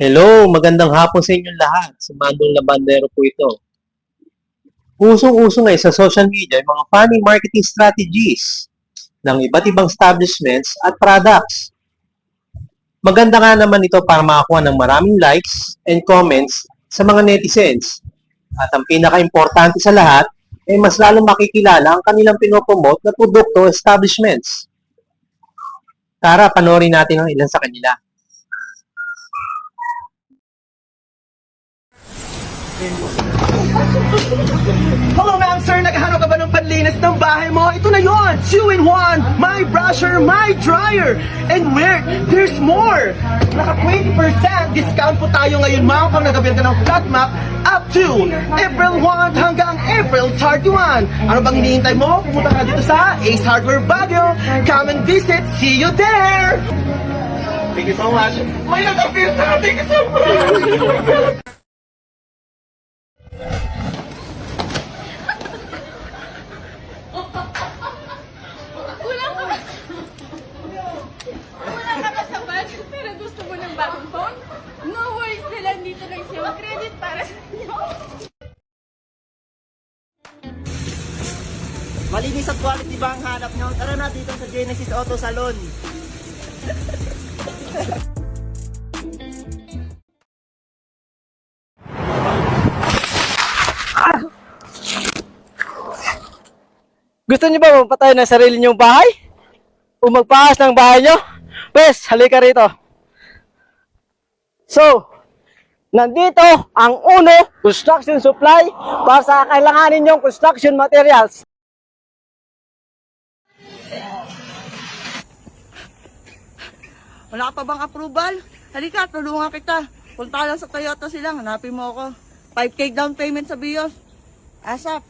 Hello, magandang hapon sa inyong lahat. Si Mandong Labandero po ito. Usong-uso ngayon sa social media yung mga funny marketing strategies ng iba't ibang establishments at products. Maganda nga naman ito para makakuha ng maraming likes and comments sa mga netizens. At ang pinaka-importante sa lahat, ay mas lalong makikilala ang kanilang pinopromote na produkto establishments. Tara, panoorin natin ang ilan sa kanila. Hello ma'am, sir. Naghahanap ka ba ng panlinis ng bahay mo? Ito na yon. Two in one. My brusher, my dryer. And where? There's more. Naka 20% discount po tayo ngayon ma'am kung nagabili ka ng flat map up to April 1 hanggang April 31. Ano bang hinihintay mo? Pumunta ka dito sa Ace Hardware Baguio. Come and visit. See you there. Thank you so much. May nag-appeal na. Thank you so much. Malinis at quality ba ang hanap nyo? Tara na dito sa Genesis Auto Salon. Gusto niyo ba mapatay ng sarili niyong bahay? O magpaas ng bahay niyo? Pwes, halika rito. So, nandito ang UNO Construction Supply para sa kailanganin niyong construction materials. Wala pa bang approval? Halika, tulungan kita. Punta lang sa Toyota sila, hanapin mo ako. 5K down payment sa BIOS. ASAP.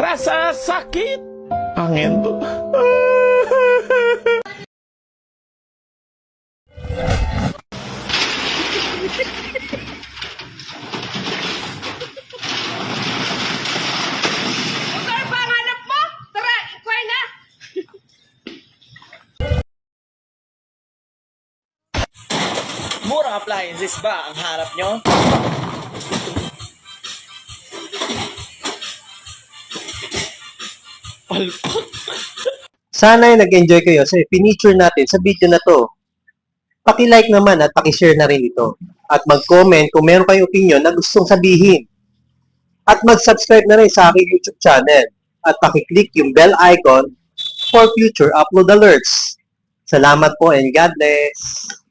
Rasa sakit. Angin tuh. Motor pa ang hanap mo? Tara, inquire na! Murang appliances ba ang hanap nyo? Sana ay nag-enjoy kayo sa finiture natin sa video na to. Paki-like naman at paki-share na rin ito. At mag-comment kung meron kayong opinion na gustong sabihin. At mag-subscribe na rin sa aking YouTube channel. At paki-click yung bell icon for future upload alerts. Salamat po and God bless!